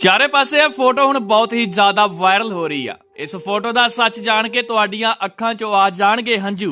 ਚਾਰੇ ਪਾਸੇ ਇਹ ਫੋਟੋ ਹੁਣ ਬਹੁਤ ਹੀ ਜ਼ਿਆਦਾ ਵਾਇਰਲ ਹੋ ਰਹੀ ਆ। ਇਸ ਫੋਟੋ ਦਾ ਸੱਚ ਜਾਣ ਕੇ ਤੁਹਾਡੀਆਂ ਅੱਖਾਂ 'ਚੋਂ ਆ ਜਾਣਗੇ ਹੰਝੂ।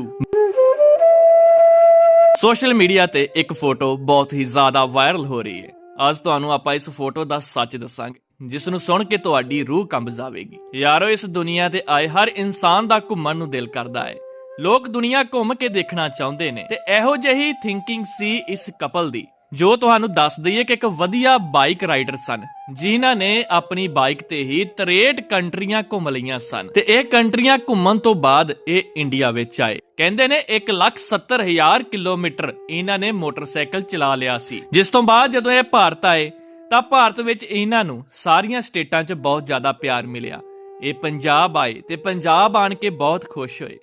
ਸੋਸ਼ਲ ਮੀਡੀਆ ਤੇ ਇੱਕ ਫੋਟੋ ਬਹੁਤ ਹੀ ਜ਼ਿਆਦਾ ਵਾਇਰਲ ਹੋ ਰਹੀ ਹੈ। ਅੱਜ ਤੁਹਾਨੂੰ ਆਪਾਂ ਇਸ ਫੋਟੋ ਦਾ ਸੱਚ ਦੱਸਾਂਗੇ, ਜਿਸ ਨੂੰ ਸੁਣ ਕੇ ਤੁਹਾਡੀ ਰੂਹ ਕੰਬ ਜਾਵੇਗੀ। ਯਾਰੋ, ਇਸ ਦੁਨੀਆ ਤੇ ਆਏ ਹਰ ਇਨਸਾਨ ਦਾ ਘੁੰਮਣ ਨੂੰ ਦਿਲ ਕਰਦਾ ਹੈ। ਲੋਕ ਦੁਨੀਆ ਘੁੰਮ ਕੇ ਦੇਖਣਾ ਚਾਹੁੰਦੇ ਨੇ ਤੇ ਇਹੋ ਜਿਹੀ ਥਿੰਕਿੰਗ ਸੀ ਇਸ ਕਪਲ ਦੀ। ਜੋ ਤੁਹਾਨੂੰ ਦੱਸ ਦਈਏ ਕਿ ਇੱਕ ਵਧੀਆ ਬਾਈਕ ਰਾਈਡਰ ਸਨ, ਜਿਨ੍ਹਾਂ ਨੇ ਆਪਣੀ ਬਾਈਕ ਤੇ ਹੀ 63 ਕੰਟਰੀਆਂ ਘੁੰਮ ਲਈਆਂ ਸਨ। ਤੇ ਇਹ ਕੰਟਰੀਆਂ ਘੁੰਮਣ ਤੋਂ ਬਾਅਦ ਇਹ ਇੰਡੀਆ ਵਿੱਚ ਆਏ। ਕਹਿੰਦੇ ਨੇ 170000 ਕਿਲੋਮੀਟਰ ਇਹਨਾਂ ਨੇ ਮੋਟਰਸਾਈਕਲ ਚਲਾ ਲਿਆ ਸੀ। ਜਿਸ ਤੋਂ ਬਾਅਦ ਜਦੋਂ ਇਹ ਭਾਰਤ ਆਏ, ਤਾਂ ਭਾਰਤ ਵਿੱਚ ਇਹਨਾਂ ਨੂੰ ਸਾਰੀਆਂ ਸਟੇਟਾਂ 'ਚ ਬਹੁਤ ਜ਼ਿਆਦਾ ਪਿਆਰ ਮਿਲਿਆ। ਇਹ ਪੰਜਾਬ ਆਏ ਤੇ ਪੰਜਾਬ ਆਣ ਕੇ ਬਹੁਤ ਖੁਸ਼ ਹੋਏ।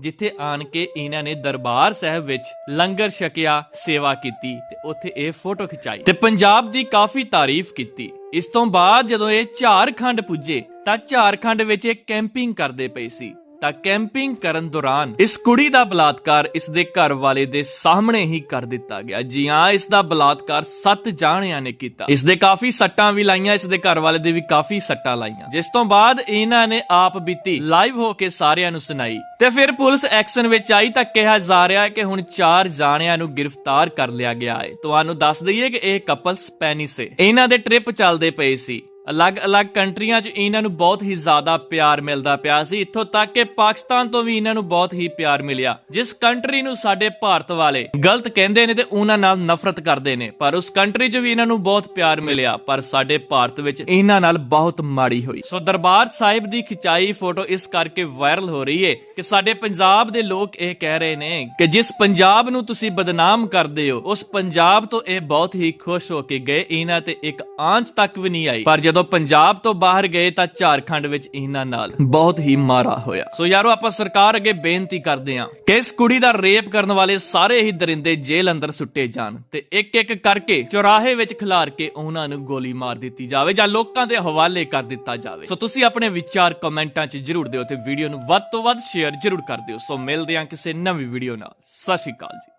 ਜਿੱਥੇ ਆਣ ਕੇ ਇਹਨਾਂ ਨੇ ਦਰਬਾਰ ਸਾਹਿਬ ਵਿੱਚ ਲੰਗਰ ਛਕਿਆ, ਸੇਵਾ ਕੀਤੀ ਤੇ ਉੱਥੇ ਇਹ ਫੋਟੋ ਖਿਚਾਈ। ਤੇ ਪੰਜਾਬ ਦੀ ਕਾਫੀ ਤਾਰੀਫ ਕੀਤੀ। ਇਸ ਤੋਂ ਬਾਅਦ ਜਦੋਂ ਇਹ ਝਾਰਖੰਡ ਪੁੱਜੇ ਤਾਂ ਝਾਰਖੰਡ ਵਿੱਚ ਇਹ ਕੈਂਪਿੰਗ ਕਰਦੇ ਪਏ ਸੀ। ਤਾਂ ਕੈਂਪਿੰਗ ਕਰਨ ਦੌਰਾਨ ਇਸ ਕੁੜੀ ਦਾ ਬਲਾਤਕਾਰ ਇਸ ਦੇ ਘਰ ਵਾਲੇ ਦੇ ਸਾਹਮਣੇ ਹੀ ਕਰ ਦਿੱਤਾ ਗਿਆ। ਜੀ ਹਾਂ, ਇਸ ਦਾ ਬਲਾਤਕਾਰ ਸੱਤ ਜਾਣਿਆਂ ਨੇ ਕੀਤਾ। ਇਸ ਦੇ ਕਾਫੀ ਸੱਟਾਂ ਵੀ ਲਾਈਆਂ, ਇਸ ਦੇ ਘਰ ਵਾਲੇ ਦੇ ਵੀ ਕਾਫੀ ਸੱਟਾਂ ਲਾਈਆਂ। ਜਿਸ ਤੋਂ ਬਾਅਦ ਇਹਨਾਂ ਨੇ ਆਪ ਬੀਤੀ, ਲਾਈਵ ਹੋ ਕੇ ਸਾਰਿਆਂ ਨੂੰ ਸੁਣਾਈ। ਤੇ ਫਿਰ ਪੁਲਿਸ ਐਕਸ਼ਨ ਵਿੱਚ ਆਈ ਤਾਂ ਕਿਹਾ ਜਾ ਰਿਹਾ ਹੈ ਕਿ ਹੁਣ ਚਾਰ ਜਾਣਿਆਂ ਨੂੰ ਗ੍ਰਿਫਤਾਰ ਕਰ ਲਿਆ ਗਿਆ ਹੈ। ਤੁਹਾਨੂੰ ਦੱਸ ਦਈਏ ਕਿ ਇਹ ਕਪਲ ਸਪੈਨਿਸ਼ ਹੈ ਇਹਨਾਂ ਦੇ ਟ੍ਰਿਪ ਚੱਲਦੇ ਪਏ ਸੀ। ਅਲੱਗ-ਅਲੱਗ ਕੰਟਰੀਆਂ 'ਚ ਇਹਨਾਂ ਨੂੰ ਬਹੁਤ ਹੀ ਜ਼ਿਆਦਾ ਪਿਆਰ ਮਿਲਦਾ ਪਿਆ ਸੀ। ਇੱਥੋਂ ਤੱਕ ਕਿ ਪਾਕਿਸਤਾਨ ਤੋਂ ਵੀ ਇਹਨਾਂ ਨੂੰ ਬਹੁਤ ਹੀ ਪਿਆਰ ਮਿਲਿਆ। ਜਿਸ ਕੰਟਰੀ ਨੂੰ ਸਾਡੇ ਭਾਰਤ ਵਾਲੇ ਗਲਤ ਕਹਿੰਦੇ ਨੇ ਤੇ ਉਹਨਾਂ ਨਾਲ ਨਫ਼ਰਤ ਕਰਦੇ ਨੇ, ਪਰ ਉਸ ਕੰਟਰੀ 'ਚ ਵੀ ਇਹਨਾਂ ਨੂੰ ਬਹੁਤ ਪਿਆਰ ਮਿਲਿਆ, ਪਰ ਸਾਡੇ ਭਾਰਤ ਵਿੱਚ ਇਹਨਾਂ ਨਾਲ ਬਹੁਤ ਮਾੜੀ ਹੋਈ। ਸੋ ਦਰਬਾਰ ਸਾਹਿਬ ਦੀ ਖਿਚਾਈ ਫੋਟੋ ਇਸ ਕਰਕੇ ਵਾਇਰਲ ਹੋ ਰਹੀ ਹੈ ਕਿ ਸਾਡੇ ਪੰਜਾਬ ਦੇ ਲੋਕ ਇਹ ਕਹਿ ਰਹੇ ਨੇ ਕਿ ਜਿਸ ਪੰਜਾਬ ਨੂੰ ਤੁਸੀਂ ਬਦਨਾਮ ਕਰਦੇ ਹੋ, ਉਸ ਪੰਜਾਬ ਤੋਂ ਇਹ ਬਹੁਤ ਹੀ ਖੁਸ਼ ਹੋ ਕੇ ਗਏ। ਇਹਨਾਂ ਤੇ ਇੱਕ ਆਂਚ ਤੱਕ ਵੀ ਨਹੀਂ ਆਈ। ਪਰ ਜਦੋਂ ਪੰਜਾਬ ਤੋਂ ਬਾਹਰ ਗਏ ਤਾਂ ਝਾਰਖੰਡ ਵਿੱਚ ਇਹਨਾਂ ਨਾਲ ਬਹੁਤ ਹੀ ਮਾਰਾ ਹੋਇਆ। ਸੋ ਯਾਰੋ, ਆਪਾਂ ਸਰਕਾਰ ਅੱਗੇ ਬੇਨਤੀ ਕਰਦੇ ਹਾਂ ਕਿ ਇਸ ਕੁੜੀ ਦਾ ਰੇਪ ਕਰਨ ਵਾਲੇ ਸਾਰੇ ਹੀ ਦਰਿੰਦੇ ਜੇਲ੍ਹ ਅੰਦਰ ਸੁੱਟੇ ਜਾਣ ਤੇ ਇੱਕ ਇੱਕ ਕਰਕੇ ਚੌਰਾਹੇ ਵਿੱਚ ਖਿਲਾਰ ਕੇ ਉਹਨਾਂ ਨੂੰ ਗੋਲੀ ਮਾਰ ਦਿੱਤੀ ਜਾਵੇ ਜਾਂ ਲੋਕਾਂ ਦੇ ਹਵਾਲੇ ਕਰ ਦਿੱਤਾ ਜਾਵੇ। ਸੋ ਤੁਸੀਂ ਆਪਣੇ ਵਿਚਾਰ ਕਮੈਂਟਾਂ 'ਚ ਜਰੂਰ ਦਿਓ ਤੇ ਵੀਡੀਓ ਨੂੰ ਵੱਧ ਤੋਂ ਵੱਧ ਸ਼ੇਅਰ ਜਰੂਰ ਕਰ ਦਿਓ। ਸੋ ਮਿਲਦੇ ਹਾਂ ਕਿਸੇ ਨਵੀਂ ਵੀਡੀਓ ਨਾਲ। ਸਤਿ ਸ਼੍ਰੀ ਅਕਾਲ ਜੀ।